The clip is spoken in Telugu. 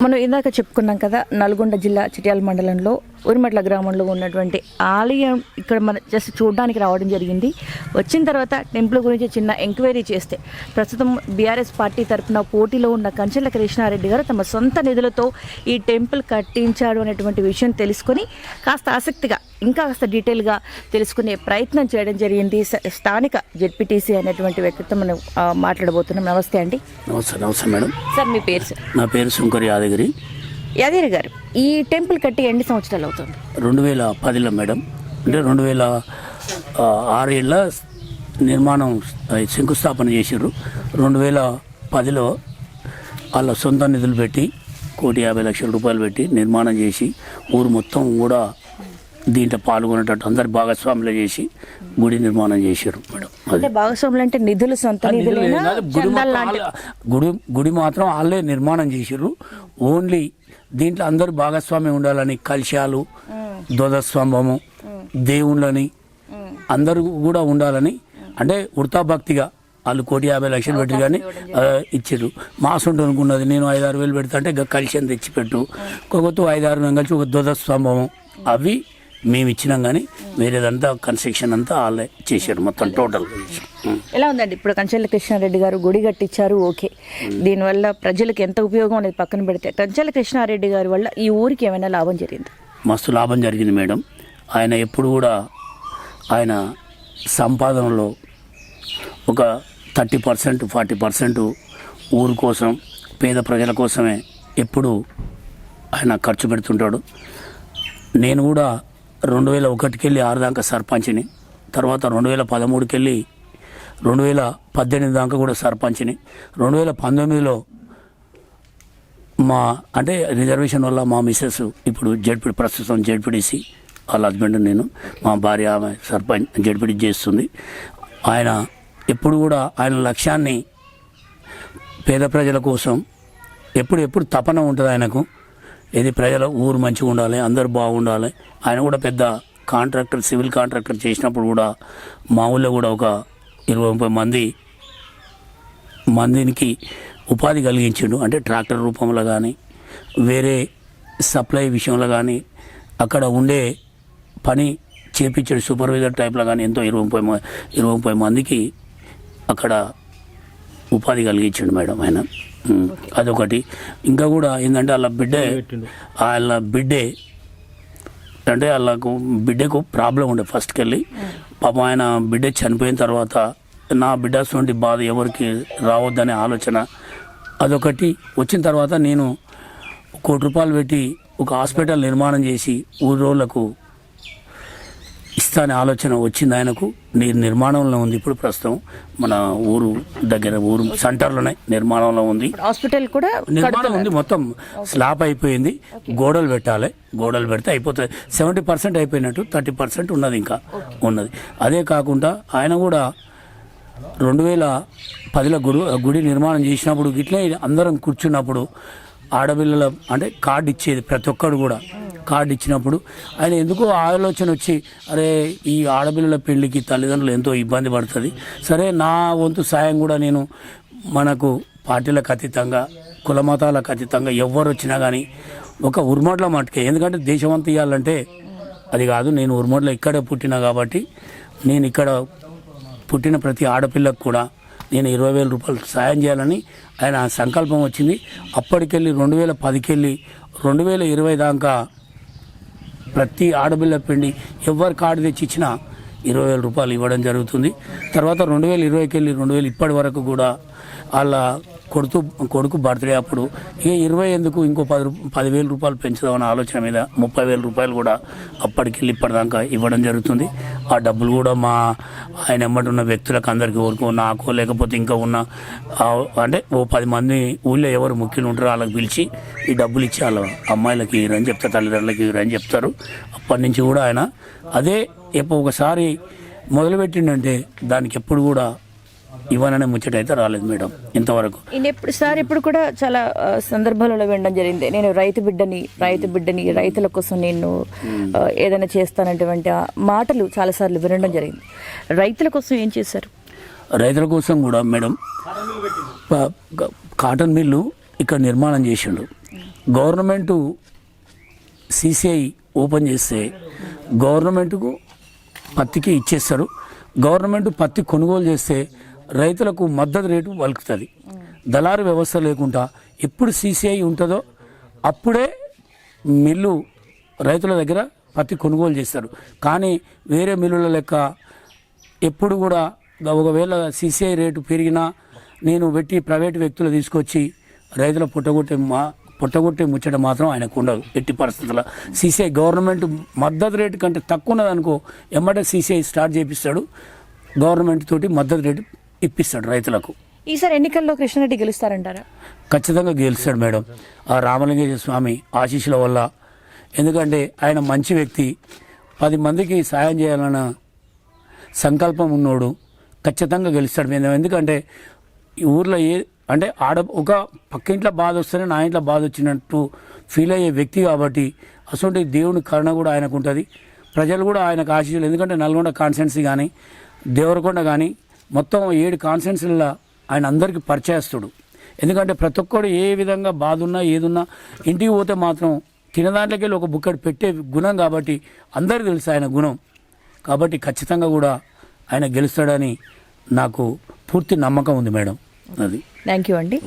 మనం ఇందాక చెప్పుకున్నాం కదా నల్గొండ జిల్లా చిట్యాల మండలంలో ఉరిమట్ల గ్రామంలో ఉన్నటువంటి ఆలయం ఇక్కడ మన జస్ట్ చూడడానికి రావడం జరిగింది. వచ్చిన తర్వాత టెంపుల్ గురించి చిన్న ఎంక్వైరీ చేస్తే ప్రస్తుతం బీఆర్ఎస్ పార్టీ తరఫున పోటీలో ఉన్న కంచెల కృష్ణారెడ్డి గారు తమ సొంత నిధులతో ఈ టెంపుల్ కట్టించాడు అనేటువంటి విషయం తెలుసుకొని కాస్త ఆసక్తిగా ఇంకా కాస్త డీటెయిల్గా తెలుసుకునే ప్రయత్నం చేయడం జరిగింది. స్థానిక జెడ్పీటీసీ అనేటువంటి వ్యక్తితో మనం మాట్లాడబోతున్నాం. నమస్తే అండి. నమస్తే నమస్తే మేడం. సార్ మీ పేరు సార్? నా పేరు శంకర్ యాదగిరి. యాదగిరి గారు ఈ టెంపుల్ కట్టి ఎన్ని సంవత్సరాలు అవుతుంది? రెండు వేల పదిలో మేడం. అంటే రెండు వేల ఆ, ఆరేళ్ళ నిర్మాణం శంకుస్థాపన చేసారు రెండు వేల పదిలో వాళ్ళ సొంత నిధులు పెట్టి కోటి యాభై లక్షల రూపాయలు పెట్టి నిర్మాణం చేసి ఊరు మొత్తం కూడా దీంట్లో పాల్గొనేటట్టు అందరు భాగస్వాములు చేసి గుడి నిర్మాణం చేశారు మేడం. అంటే భాగస్వాములు అంటే నిధులు సొంత గుడి గుడి మాత్రం వాళ్ళే నిర్మాణం చేసిర్రు ఓన్లీ దీంట్లో అందరు భాగస్వామ్యం ఉండాలని కలశాలు ధ్వజస్తంభము దేవుళ్ళని అందరూ కూడా ఉండాలని అంటే వృతాభక్తిగా వాళ్ళు కోటి యాభై లక్షలు పెట్టి కానీ ఇచ్చారు. మాసంటు అనుకున్నది నేను ఐదు ఆరు వేలు పెడతా అంటే కలిసి తెచ్చిపెట్టు. ఆరు వేలు కలిసి ఒక ధ్వజస్తంభము. అవి మేము ఇచ్చినాం కానీ వేరేదంతా కన్స్ట్రక్షన్ అంతా వాళ్ళే చేశారు మొత్తం టోటల్. ఎలా ఉందండి? ఇప్పుడు కంచెల కృష్ణారెడ్డి గారు గుడి కట్టించారు ఓకే. దీనివల్ల ప్రజలకు ఎంత ఉపయోగం అనేది పక్కన పెడితే కంచెల కృష్ణారెడ్డి గారి వల్ల ఈ ఊరికి ఏమైనా లాభం జరిగింది? మస్తు లాభం జరిగింది మేడం. ఆయన ఎప్పుడు కూడా ఆయన సంపాదనలో ఒక థర్టీ పర్సెంట్ ఫార్టీ పర్సెంట్ ఊరు కోసం పేద ప్రజల కోసమే ఎప్పుడు ఆయన ఖర్చు పెడుతుంటాడు. నేను కూడా రెండు వేల ఒకటికి వెళ్ళి ఆరు దాకా సర్పంచ్ని తర్వాత రెండు వేల పదమూడుకి వెళ్ళి రెండు వేల పద్దెనిమిది దాకా కూడా సర్పంచ్ని. రెండు వేల పంతొమ్మిదిలో మా అంటే రిజర్వేషన్ వల్ల మా మిస్సెస్ ఇప్పుడు జడ్పీ ప్రస్తుతం జడ్పీడీసీ వాళ్ళ హస్బెండ్ నేను మా భార్య ఆమె సర్పంచ్ జడ్పీడీ చేస్తుంది. ఆయన ఎప్పుడు కూడా ఆయన లక్ష్యాన్ని పేద ప్రజల కోసం ఎప్పుడు ఎప్పుడు తపన ఉంటుంది ఆయనకు. ఇది ప్రజల? ఊరు మంచిగా ఉండాలి అందరూ బాగుండాలి. ఆయన కూడా పెద్ద కాంట్రాక్టర్ సివిల్ కాంట్రాక్టర్ చేసినప్పుడు కూడా మా ఊళ్ళో కూడా ఒక ఇరవై ముప్పై మంది మందికి ఉపాధి కలిగించిండు. అంటే ట్రాక్టర్ రూపంలో కానీ వేరే సప్లై విషయంలో కానీ అక్కడ ఉండే పని చేపించాడు సూపర్వైజర్ టైప్లో కానీ ఎంతో ఇరవై ముప్పై ఇరవై ముప్పై మందికి అక్కడ ఉపాధి కలిగించాడు మేడం ఆయన. అదొకటి. ఇంకా కూడా ఏంటంటే వాళ్ళ బిడ్డే వాళ్ళ బిడ్డే అంటే వాళ్ళకు బిడ్డకు ప్రాబ్లం ఉండే ఫస్ట్కి వెళ్ళి పాపం ఆయన బిడ్డ చనిపోయిన తర్వాత నా బిడ్డ సొంటి బాధ ఎవరికి రావద్దనే ఆలోచన. అదొకటి. వచ్చిన తర్వాత నేను కోటి రూపాయలు పెట్టి ఒక హాస్పిటల్ నిర్మాణం చేసి ఊరోళ్ళకు ఇస్తానే ఆలోచన వచ్చింది ఆయనకు. నీ నిర్మాణంలో ఉంది ఇప్పుడు ప్రస్తుతం. మన ఊరు దగ్గర ఊరు సెంటర్లోనే నిర్మాణంలో ఉంది. హాస్పిటల్ కూడా నిర్మాణం ఉంది మొత్తం స్లాబ్ అయిపోయింది. గోడలు పెట్టాలి. గోడలు పెడితే అయిపోతుంది సెవెంటీ పర్సెంట్ అయిపోయినట్టు థర్టీ పర్సెంట్ ఉన్నది ఇంకా. ఉన్నది. అదే కాకుండా ఆయన కూడా రెండు వేల పదిలో గుడి గుడి నిర్మాణం చేసినప్పుడు ఇట్లే అందరం కూర్చున్నప్పుడు ఆడపిల్లల అంటే కార్డు ఇచ్చేది ప్రతి ఒక్కడు కూడా. కార్డు ఇచ్చినప్పుడు ఆయన ఎందుకో ఆలోచన వచ్చి అరే ఈ ఆడపిల్లల పెళ్ళికి తల్లిదండ్రులు ఎంతో ఇబ్బంది పడుతుంది. సరే నా వంతు సాయం కూడా నేను మనకు పార్టీలకు అతీతంగా కుల మతాలకు అతీతంగా ఎవరు వచ్చినా కానీ ఒక ఉర్మడ్ల మటుకే ఎందుకంటే దేశమంతా ఇవ్వాలంటే అది కాదు నేను ఉర్మడ్లో ఇక్కడే పుట్టినా కాబట్టి నేను ఇక్కడ పుట్టిన ప్రతి ఆడపిల్లకు కూడా నేను ఇరవై వేల రూపాయలు సాయం చేయాలని ఆయన సంకల్పం వచ్చింది. అప్పటికెళ్ళి రెండు వేల పదికెళ్ళి రెండు వేల ఇరవై దాకా ప్రతి ఆడపిల్ల పిండి ఎవరు కార్డు తెచ్చి ఇచ్చినా ఇరవై వేల రూపాయలు ఇవ్వడం జరుగుతుంది. తర్వాత రెండు వేల ఇరవైకి వెళ్ళి రెండు వేలు ఇప్పటి వరకు కూడా వాళ్ళ కొడుతూ కొడుకు బర్త్డే అప్పుడు ఇక ఇరవై ఎందుకు ఇంకో పది పదివేల రూపాయలు పెంచుదామన్న ఆలోచన మీద ముప్పై వేల రూపాయలు కూడా అప్పటికెళ్ళి ఇప్పటిదాకా ఇవ్వడం జరుగుతుంది. ఆ డబ్బులు కూడా మా ఆయన ఎమ్మటి ఉన్న వ్యక్తులకు అందరికీ ఊరుకో నాకు లేకపోతే ఇంకా ఉన్న అంటే ఓ పది మంది ఊళ్ళో ఎవరు ముఖ్యులు ఉంటారో వాళ్ళకి పిలిచి ఈ డబ్బులు ఇచ్చి వాళ్ళ అమ్మాయిలకి ఇరని చెప్తారు తల్లిదండ్రులకి ఇరని చెప్తారు. అప్పటి నుంచి కూడా ఆయన అదే ఎప్పుడు ఒకసారి మొదలుపెట్టిండంటే దానికి ఎప్పుడు కూడా ఇవ్వననే ముచ్చట అయితే రాలేదు మేడం ఇంతవరకు. ఎప్పుడు సార్ ఇప్పుడు కూడా చాలా సందర్భాలలో వినడం జరిగింది. నేను రైతు బిడ్డని రైతు బిడ్డని రైతుల కోసం నేను ఏదైనా చేస్తానటువంటి మాటలు చాలాసార్లు వినడం జరిగింది. రైతుల కోసం ఏం చేశారు? రైతుల కోసం కూడా మేడం కాటన్ మిల్లు ఇక్కడ నిర్మాణం చేసిండు. గవర్నమెంటు సిసిఐ ఓపెన్ చేస్తే గవర్నమెంట్కు పత్తికి ఇచ్చేస్తారు. గవర్నమెంట్ పత్తి కొనుగోలు చేస్తే రైతులకు మద్దతు రేటు వలుకుతుంది దళారు వ్యవస్థ లేకుండా ఎప్పుడు సీసీఐ ఉంటుందో అప్పుడే మిల్లు రైతుల దగ్గర పత్తి కొనుగోలు చేస్తారు. కానీ వేరే మిల్లుల లెక్క ఎప్పుడు కూడా ఒకవేళ సీసీఐ రేటు పెరిగినా నేను పెట్టి ప్రైవేట్ వ్యక్తులు తీసుకొచ్చి రైతుల పుట్టగొట్టే మా పుట్టగొట్టే ముచ్చట మాత్రం ఆయనకు ఉండదు. ఎట్టి పరిస్థితుల్లో సీసీఐ గవర్నమెంట్ మద్దతు రేటు కంటే తక్కువ ఉన్నదనుకో ఎమ్మటే సీసీఐ స్టార్ట్ చేపిస్తాడు. గవర్నమెంట్ తోటి మద్దతు రేటు ఇప్పిస్తాడు రైతులకు. ఈసారి ఎన్నికల్లో కృష్ణారెడ్డి గెలుస్తారంటారా? ఖచ్చితంగా గెలుస్తాడు మేడం. ఆ రామలింగేశ్వర స్వామి ఆశీస్సుల వల్ల. ఎందుకంటే ఆయన మంచి వ్యక్తి. పది మందికి సాయం చేయాలన్న సంకల్పం ఉన్నోడు ఖచ్చితంగా గెలుస్తాడు మేము ఎందుకంటే ఈ ఊర్లో ఏ అంటే ఆడ ఒక పక్కింట్లో బాధ వస్తేనే నా ఇంట్లో బాధ వచ్చినట్టు ఫీల్ అయ్యే వ్యక్తి కాబట్టి అసలు దేవుని కరుణ కూడా ఆయనకు ఉంటుంది ప్రజలు కూడా ఆయనకు ఆశీస్సులు. ఎందుకంటే నల్గొండ కాన్స్టెన్సీ కానీ దేవరకొండ కానీ మొత్తం ఏడు కాన్సెన్స్లలో ఆయన అందరికీ పరిచయస్తుడు. ఎందుకంటే ప్రతి ఒక్కడు ఏ విధంగా బాధ ఉన్నా ఏదున్నా ఇంటికి పోతే మాత్రం తినదాంట్లోకి వెళ్ళి ఒక బుక్కడు పెట్టే గుణం కాబట్టి అందరు తెలుసు ఆయన గుణం. కాబట్టి ఖచ్చితంగా కూడా ఆయన గెలుస్తాడని నాకు పూర్తి నమ్మకం ఉంది మేడం. అది. థ్యాంక్ యూ అండి.